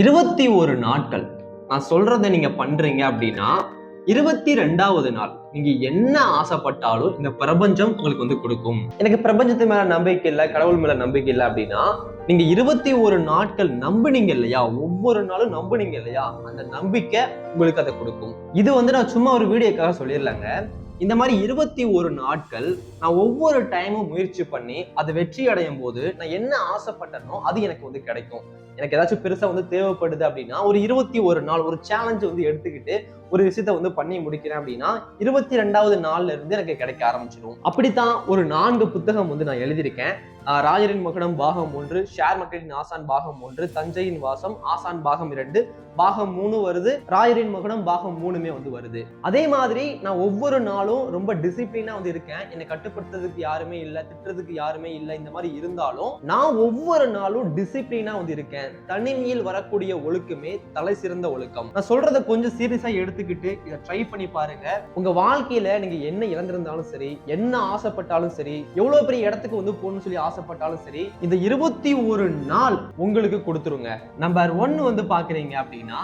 இருபத்தி ஒரு நாட்கள். நான் சொல்றதை நீங்க பண்றீங்க அப்படின்னா இருபத்தி ரெண்டாவது நாள். நீங்க என்ன ஆசைப்பட்டாலும் இந்த பிரபஞ்சம் உங்களுக்கு வந்து கொடுக்கும். எனக்கு பிரபஞ்சத்து மேல நம்பிக்கை இல்லை கடவுள் மேல நம்பிக்கை இல்லை அப்படின்னா நீங்க இருபத்தி ஒரு நாட்கள் நம்புனீங்க இல்லையா? ஒவ்வொரு நாளும் நம்புனீங்க இல்லையா? அந்த நம்பிக்கை உங்களுக்கு அதை கொடுக்கும். இது வந்து நான் சும்மா ஒரு வீடியோக்காக சொல்லிடலாங்க. இந்த மாதிரி இருபத்தி ஒரு நாட்கள் நான் ஒவ்வொரு டைமும் முயற்சி பண்ணி அது வெற்றி அடையும் போது நான் என்ன ஆசைப்பட்டனோ அது எனக்கு வந்து கிடைக்கும். எனக்கு ஏதாச்சும் பெருசா வந்து தேவைப்படுது அப்படின்னா ஒரு இருபத்தி ஒரு நாள் ஒரு சேலஞ்ச் வந்து எடுத்துக்கிட்டு ஒரு விஷயத்த வந்து பண்ணி முடிக்கிறேன் அப்படின்னா இருபத்தி ரெண்டாவது நாள்ல இருந்து எனக்கு கிடைக்க ஆரம்பிச்சிடும் அப்படித்தான் ஒரு நான்கு புத்தகம் வந்து நான் எழுதியிருக்கேன். ராஜரின் மகுடம் பாகம் ஒன்று ஷேர் மக்களின் ஆசான் பாகம் ஒன்று தஞ்சையின் வாசம் ஆசான் பாகம் இரண்டு பாகம் மூணு வருது ராயரின் மகுடம் பாகம் மூணுமே வந்து வருது. அதே மாதிரி நான் ஒவ்வொரு நாளும் ரொம்ப டிசிப்ளினா வந்து இருக்கேன். என்னை கட்டுப்படுத்துறதுக்கு யாருமே இல்லை திட்டுறதுக்கு யாருமே இல்லை இந்த மாதிரி இருந்தாலும் நான் ஒவ்வொரு நாளும் டிசிப்ளினா வந்து இருக்கேன். தனிமையில் வரக்கூடிய ஒழுக்கமே தலை சிறந்த ஒழுக்கம். நான் சொல்றத கொஞ்சம் சீரியஸா எடுத்துக்கிட்டு இதை ட்ரை பண்ணி பாருங்க. உங்க வாழ்க்கையில நீங்க என்ன இழந்திருந்தாலும் சரி என்ன ஆசைப்பட்டாலும் சரி எவ்வளவு பெரிய இடத்துக்கு வந்து போகணும்னு சொல்லி ஆசைப்பட்டாலும் சரி இந்த இருபத்தி ஒரு நாள் உங்களுக்கு கொடுத்துருங்க. நம்பர் ஒன் வந்து பாக்குறீங்க அப்படின்னா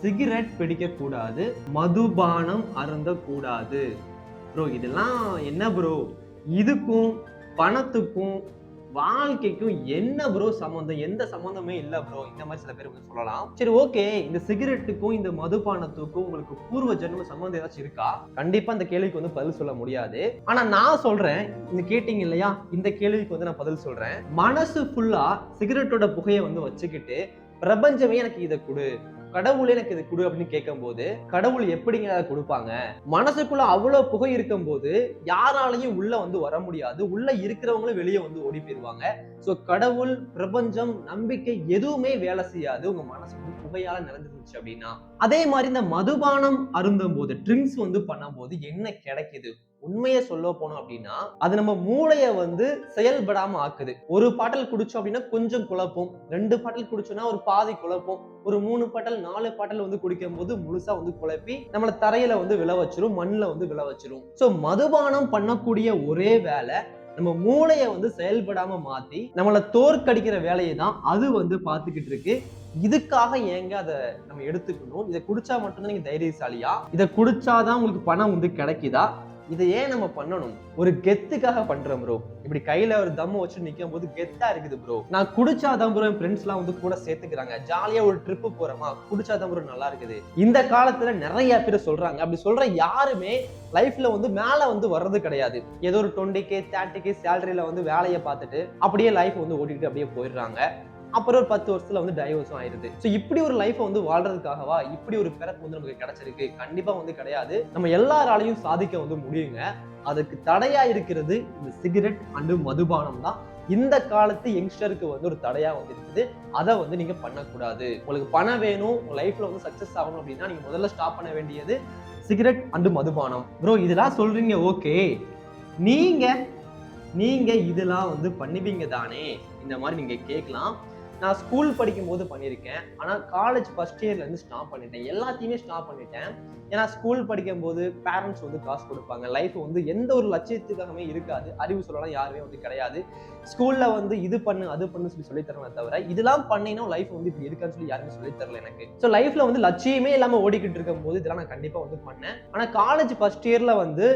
சிகரெட் பிடிக்க கூடாது மதுபானம் அருந்த கூடாது ப்ரோ இதெல்லாம் என்ன ப்ரோ இதுக்கும் பணத்துக்கும் வாழ்க்கைக்கும் என்ன ப்ரோ சம்மந்தம்? எந்த சம்மந்தமே இல்லை ப்ரோ இந்த மாதிரி சில பேர் வந்து சொல்லலாம். சரி ஓகே இந்த சிகரெட்டுக்கும் இந்த மதுபானத்துக்கும் உங்களுக்கு பூர்வ ஜென்ம சம்மந்தம் ஏதாச்சும் இருக்கா? கண்டிப்பா இந்த கேள்விக்கு வந்து பதில் சொல்ல முடியாது. ஆனா நான் சொல்றேன். இந்த கேட்டீங்க இல்லையா? இந்த கேள்விக்கு வந்து நான் பதில் சொல்றேன். மனசு ஃபுல்லா சிகரெட்டோட புகையை வந்து வச்சுக்கிட்டு பிரபஞ்சமே எனக்கு இதை கொடு. கடவுள் எனக்கு இது கொடு அப்படின்னு கேட்கும்போது கடவுள் எப்படிங்க அதை கொடுப்பாங்க? மனசுக்குள்ள அவ்வளவு புகை இருக்கும் போது யாராலையும் உள்ள வந்து வர முடியாது. உள்ள இருக்கிறவங்களும் வெளியே வந்து ஓடி போயிருவாங்க. சோ கடவுள் பிரபஞ்சம் நம்பிக்கை எதுவுமே வேலை செய்யாது. உங்க மனசு வந்து புகையால நிறைஞ்சிருந்துச்சு அப்படின்னா அதே மாதிரி இந்த மதுபானம் அருந்தும் போது ட்ரிங்க்ஸ் வந்து பண்ணும் போது என்ன கிடைக்குது? உண்மையை சொல்ல போனோம் அப்படின்னா அது நம்ம மூளைய வந்து செயல்படாம ஆக்குது. ஒரு பாட்டல் குடிச்சோம் அப்படின்னா கொஞ்சம் குழப்பம். ரெண்டு பாட்டல் குடிச்சோம்னா ஒரு பாதி குழப்பம். ஒரு மூணு பாட்டல் நாலு பாட்டல் வந்து குடிக்கும் போது முழுசா வந்து குழப்பி நம்மள தரையில வந்து விழ வச்சிரும் மண்ணில் வந்து விழ வச்சிரும். ஸோ மதுபானம் பண்ணக்கூடிய ஒரே வேலை நம்ம மூளையை வந்து செயல்படாம மாத்தி நம்மளை தோற்கடிக்கிற வேலையை தான் அது வந்து பார்த்துக்கிட்டு இருக்கு. இதுக்காக ஏங்க அதை நம்ம எடுத்துக்கணும்? இதை குடிச்சா மட்டும்தான் நீங்க தைரியசாலியா? இதை குடிச்சாதான் உங்களுக்கு பணம் வந்து கிடைக்குதா? இதை ஏன் நம்ம பண்ணணும். ஒரு கெத்துக்காக பண்றோம் ப்ரோ இப்படி கையில ஒரு தம்மு வச்சு நிக்கும் போது கெத்தா இருக்குது ப்ரோ நான் குடிச்சாதான் ப்ரோ என் ஃப்ரெண்ட்ஸ் எல்லாம் வந்து கூட சேர்த்துக்கிறாங்க. ஜாலியா ஒரு ட்ரிப்பு போறோமா? குடிச்சாதான் ப்ரோ நல்லா இருக்குது. இந்த காலத்துல நிறைய பேர் சொல்றாங்க. அப்படி சொல்ற யாருமே லைஃப்ல வந்து மேல வந்து வர்றது கிடையாது. ஏதோ ஒரு டுவெண்ட்டி கே தேர்ட்டி கே சேலரியில வந்து வேலையை பார்த்துட்டு அப்படியே லைஃப் வந்து ஓட்டிட்டு அப்படியே போயிடுறாங்க. அப்புறம் ஒரு பத்து வருஷத்துல வந்து டைவர்ஸும் ஆயிருது. ஸோ இப்படி ஒரு லைஃப்பை வந்து வாழ்றதுக்காகவா இப்படி ஒரு பிறப்பு வந்து நமக்கு கிடைச்சிருக்கு? கண்டிப்பா வந்து கிடையாது. நம்ம எல்லாராலையும் சாதிக்க வந்து முடியுங்க. அதுக்கு தடையா இருக்கிறது இந்த சிகரெட் அண்டு மதுபானம் தான். இந்த காலத்து யங்ஸ்டருக்கு வந்து ஒரு தடையா வந்து இருக்குது. அதை வந்து நீங்க பண்ணக்கூடாது. உங்களுக்கு பணம் வேணும் உங்க லைஃப்ல வந்து சக்சஸ் ஆகணும் அப்படின்னா நீங்க முதல்ல ஸ்டாப் பண்ண வேண்டியது சிகரெட் அண்டு மதுபானம். ப்ரோ இதெல்லாம் சொல்றீங்க ஓகே நீங்க நீங்க இதெல்லாம் வந்து பண்ணுவீங்க தானே? இந்த மாதிரி நீங்க கேட்கலாம். நான் ஸ்கூல் படிக்கும் போது பண்ணியிருக்கேன் ஆனால் காலேஜ் ஃபர்ஸ்ட் இயர்ல இருந்து ஸ்டாப் பண்ணிட்டேன். எல்லாத்தையுமே ஸ்டாப் பண்ணிட்டேன். ஏன்னா ஸ்கூல் படிக்கும் போது பேரண்ட்ஸ் வந்து காசு கொடுப்பாங்க. லைஃப் வந்து எந்த ஒரு லட்சியத்துக்காகவே இருக்காது. அறிவு சொல்லலாம் யாருமே வந்து கிடையாது. ஸ்கூலில் வந்து இது பண்ணு அது பண்ணு சொல்லி சொல்லி தரல தவிர இதெல்லாம் பண்ணினா லைஃப் வந்து இப்படி இருக்கான்னு சொல்லி யாருமே சொல்லி தரல எனக்கு. ஸோ லைஃப்ல வந்து லட்சியமே இல்லாமல் ஓடிக்கிட்டு இருக்கும் போது இதெல்லாம் நான் கண்டிப்பாக வந்து பண்ணேன். ஆனால் காலேஜ் ஃபர்ஸ்ட் இயரில் வந்து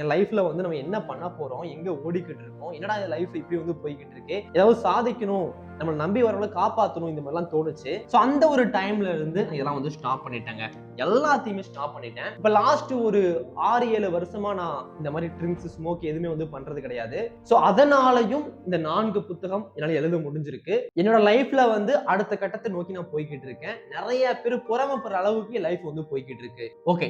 என் லைஃப்ல வந்து நம்ம என்ன பண்ண போறோம் எங்க ஓடிக்கிட்டு இருக்கோம் என்னடா என் லைஃப் இப்படி வந்து போய்கிட்டு இருக்கு? ஏதாவது சாதிக்கணும். நம்மளை நம்பி வரவங்களை காப்பாற்றணும் இந்த மாதிரிலாம் தோணுச்சு. ஸோ அந்த ஒரு டைம்ல இருந்து இதெல்லாம் வந்து ஸ்டாப் பண்ணிட்டேங்க. எல்லாத்தையுமே ஸ்டாப் பண்ணிட்டேன். இப்போ லாஸ்ட் ஒரு ஆறு ஏழு வருஷமா நான் இந்த மாதிரி ட்ரிங்க்ஸ் ஸ்மோக் எதுவுமே வந்து பண்றது கிடையாது. ஸோ அதனாலையும் இந்த நான்கு புத்தகம் என்னால் எழுத முடிஞ்சிருக்கு. என்னோட லைஃப்ல வந்து அடுத்த கட்டத்தை நோக்கி நான் போய்கிட்டு இருக்கேன். நிறைய பேர் புறமப்படுற அளவுக்கு லைஃப் வந்து போய்கிட்டு இருக்கு. ஓகே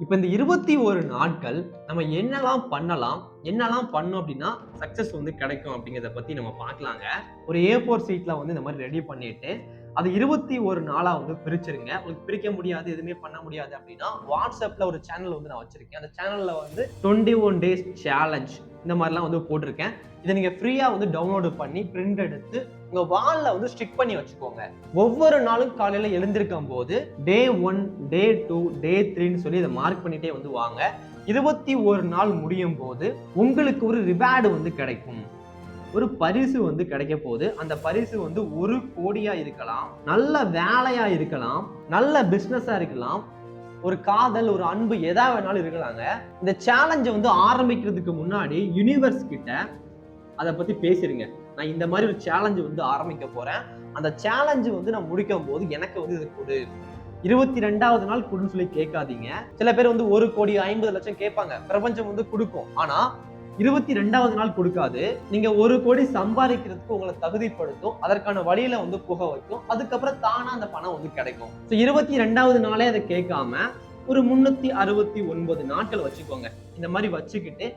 இப்போ இந்த இருபத்தி ஒரு நாட்கள் நம்ம என்னெல்லாம் பண்ணலாம் என்னெல்லாம் பண்ணோம் அப்படின்னா சக்ஸஸ் வந்து கிடைக்கும் அப்படிங்கிறத பத்தி நம்ம பார்க்கலாங்க. ஒரு ஏ ஃபோர் சீட்ல வந்து இந்த மாதிரி ரெடி பண்ணிட்டு அது இருபத்தி ஒரு நாளா வந்து பிரிச்சிருங்க. உங்களுக்கு பிரிக்க முடியாது எதுவுமே பண்ண முடியாது அப்படின்னா வாட்ஸ்அப்ல ஒரு சேனல் வந்து நான் வச்சிருக்கேன். அந்த சேனல்ல வந்து டுவெண்ட்டி ஒன் டேஸ் சேலஞ்ச் இந்த மாதிரிலாம் வந்து போட்டிருக்கேன். இதை நீங்க ஃப்ரீயா வந்து டவுன்லோடு பண்ணி பிரிண்ட் எடுத்து உங்க வால்ல வந்து ஸ்டிக் பண்ணி வச்சுக்கோங்க. ஒவ்வொரு நாளும் காலையில எழுந்திருக்கும் போது டே ஒன் டே டூ டே த்ரீன்னு சொல்லி இதை மார்க் பண்ணிட்டே வந்து வாங்க. இருபத்தி ஒரு நாள் முடியும் போது உங்களுக்கு ஒரு ரிவார்டு வந்து கிடைக்கும். ஒரு பரிசு வந்து கிடைக்க போகுது. அந்த பரிசு வந்து ஒரு கோடியா இருக்கலாம் நல்ல வேலையா இருக்கலாம் நல்ல பிஸ்னஸா இருக்கலாம் ஒரு காதல் ஒரு அன்பு எதா வேணாலும் இருக்கலாங்க. இந்த சேலஞ்சை வந்து ஆரம்பிக்கிறதுக்கு முன்னாடி யூனிவர்ஸ் கிட்ட அதை பத்தி பேசிருங்க. நான் இந்த மாதிரி ஒரு சேலஞ்சு வந்து ஆரம்பிக்க போறேன். அந்த சேலஞ்சு வந்து நான் முடிக்கும் போது எனக்கு வந்து இது கொடு. இருபத்தி ரெண்டாவது நாள் கொடுன்னு சொல்லி கேட்காதீங்க. சில பேர் வந்து ஒரு கோடி ஐம்பது லட்சம் கேட்பாங்க. பிரபஞ்சம் வந்து கொடுக்கும். ஆனா இருபத்தி ரெண்டாவது நாள் கொடுக்காது. நீங்க ஒரு கோடி சம்பாதிக்கிறதுக்கு உங்களை தகுதிப்படுத்தும். அதற்கான வழியில வந்து புக வைக்கும். அதுக்கப்புறம் தானா அந்த பணம் வந்து கிடைக்கும். ஸோ இருபத்தி ரெண்டாவது நாளே அதை கேட்காம ஒரு முன்னூத்தி அறுபத்தி ஒன்பது நாட்கள் வச்சுக்கோங்க. இந்த மாதிரி வச்சுக்கிட்டு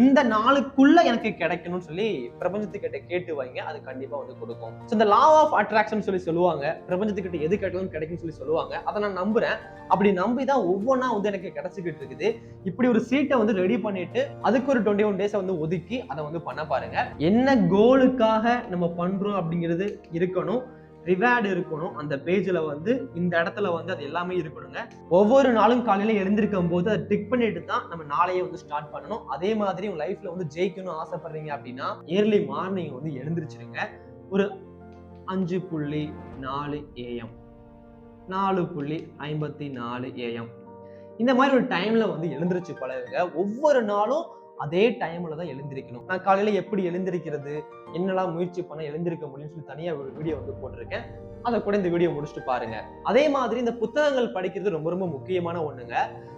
இந்த நாளுக்குள்ள எனக்கு கிடைக்கணும்னு சொல்லி பிரபஞ்சத்துக்கிட்ட கேட்டு வைங்க அது கண்டிப்பா வந்து கொடுக்கும். ஸோ இந்த லா ஆஃப் அட்ராக்ஷன் சொல்லி சொல்லுவாங்க. பிரபஞ்சத்துக்கிட்ட எது கேட்டாலும் கிடைக்கும்னு சொல்லி சொல்லுவாங்க. அதை நான் நம்புறேன். அப்படி நம்பி தான் ஒவ்வொன்றா வந்து எனக்கு கிடைச்சிக்கிட்டு இருக்குது. இப்படி ஒரு சீட்டை வந்து ரெடி பண்ணிட்டு அதுக்கு ஒரு டுவெண்ட்டி ஒன் டேஸை வந்து ஒதுக்கி அதை வந்து பண்ண பாருங்க. என்ன கோலுக்காக நம்ம பண்றோம் அப்படிங்கிறது இருக்கணும். ரிவார்டு இருக்கணும். அந்த பேஜில் வந்து இந்த இடத்துல வந்து அது எல்லாமே இருக்கணுங்க. ஒவ்வொரு நாளும் காலையில் எழுந்திருக்கும் போது அதை டிக் பண்ணிட்டு தான் நம்ம நாளையே வந்து ஸ்டார்ட் பண்ணணும். அதே மாதிரி உங்கள் லைஃப்பில் வந்து ஜெயிக்கணும்னு ஆசைப்படுறீங்க அப்படின்னா ஏர்லி மார்னிங் வந்து எழுந்திருச்சிருங்க. ஒரு அஞ்சு புள்ளி நாலு ஏஎம் நாலு புள்ளி ஐம்பத்தி நாலு ஏஎம் இந்த மாதிரி ஒரு டைமில் வந்து எழுந்திருச்சு பழகுங்க. ஒவ்வொரு நாளும் அதே டைம்ல தான் எழுந்திருக்கணும். நான் காலையில எப்படி எழுந்திருக்கிறது என்னெல்லாம் முயற்சி பண்ண எழுந்திருக்க முடியும்னு சொல்லி தனியா ஒரு வீடியோ வந்து போட்டிருக்கேன். அதை கூட இந்த வீடியோ முடிச்சுட்டு பாருங்க. அதே மாதிரி இந்த புத்தகங்கள் படிக்கிறது ரொம்ப ரொம்ப முக்கியமான ஒண்ணுங்க.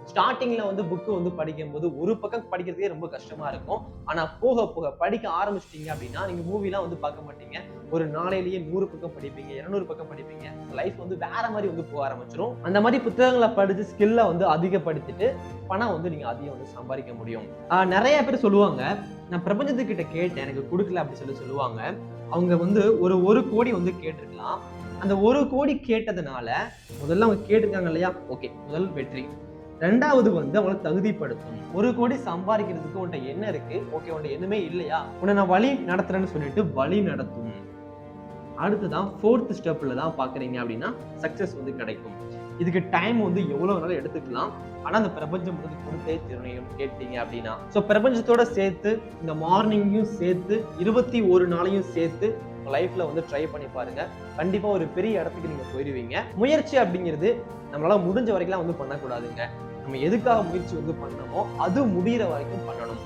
ஸ்டார்டிங்ல வந்து புக்கு வந்து படிக்கும்போது ஒரு பக்கம் படிக்கிறதுக்கே ரொம்ப கஷ்டமா இருக்கும். ஆனா போக போக படிக்க ஆரம்பிச்சிட்டீங்க அப்படின்னா நீங்க மூவிலாம் வந்து பார்க்க மாட்டீங்க. ஒரு நாளையிலேயே நூறு பக்கம் படிப்பீங்க இருநூறு பக்கம் படிப்பீங்க. லைஃப் வந்து வேற மாதிரி வந்து போக ஆரம்பிச்சிடும் அந்த மாதிரி புத்தகங்களை படிச்சு ஸ்கில்லை வந்து அதிகப்படுத்திட்டு பணம் வந்து நீங்க அதிகம் வந்து சம்பாதிக்க முடியும். நிறைய பேர் சொல்லுவாங்க நான் பிரபஞ்சத்துக்கிட்ட கேட்டேன் எனக்கு கொடுக்கல அப்படின்னு சொல்லி சொல்லுவாங்க. அவங்க வந்து ஒரு ஒரு கோடி வந்து கேட்டிருக்கலாம். அந்த ஒரு கோடி கேட்டதுனால முதல்ல அவங்க கேட்டிருக்காங்க இல்லையா? ஓகே முதல் வெற்றி. ரெண்டாவது வந்து அவங்களை தகுதிப்படுத்தும் ஒரு கோடி சம்பாதிக்கிறதுக்கு உன்ட்ட என்ன இருக்கு? ஓகே உன்ட்ட எதுவுமே இல்லையா? உன்னை நான் வழி நடத்துறேன்னு சொல்லிட்டு வழி நடத்தும். அடுத்துதான் ஃபோர்த் ஸ்டெப்ல தான் பாக்குறீங்க அப்படின்னா சக்சஸ் வந்து கிடைக்கும். இதுக்கு டைம் வந்து எவ்வளவு நாள் எடுத்துக்கலாம். ஆனா அந்த பிரபஞ்சம் வந்து கொடுத்தே திருணையும் கேட்டீங்க அப்படின்னா. ஸோ பிரபஞ்சத்தோட சேர்த்து இந்த மார்னிங்கையும் சேர்த்து இருபத்தி ஒரு நாளையும் சேர்த்து லைஃப்ல வந்து ட்ரை பண்ணி பாருங்க. கண்டிப்பா ஒரு பெரிய இடத்துக்கு நீங்க போயிடுவீங்க முயற்சி அப்படிங்கிறது நம்மளால முடிஞ்ச வரைக்கும் வந்து பண்ணக்கூடாதுங்க. நம்ம எதுக்காக முயற்சி வந்து பண்ணணுமோ அது முடியிற வரைக்கும் பண்ணணும்.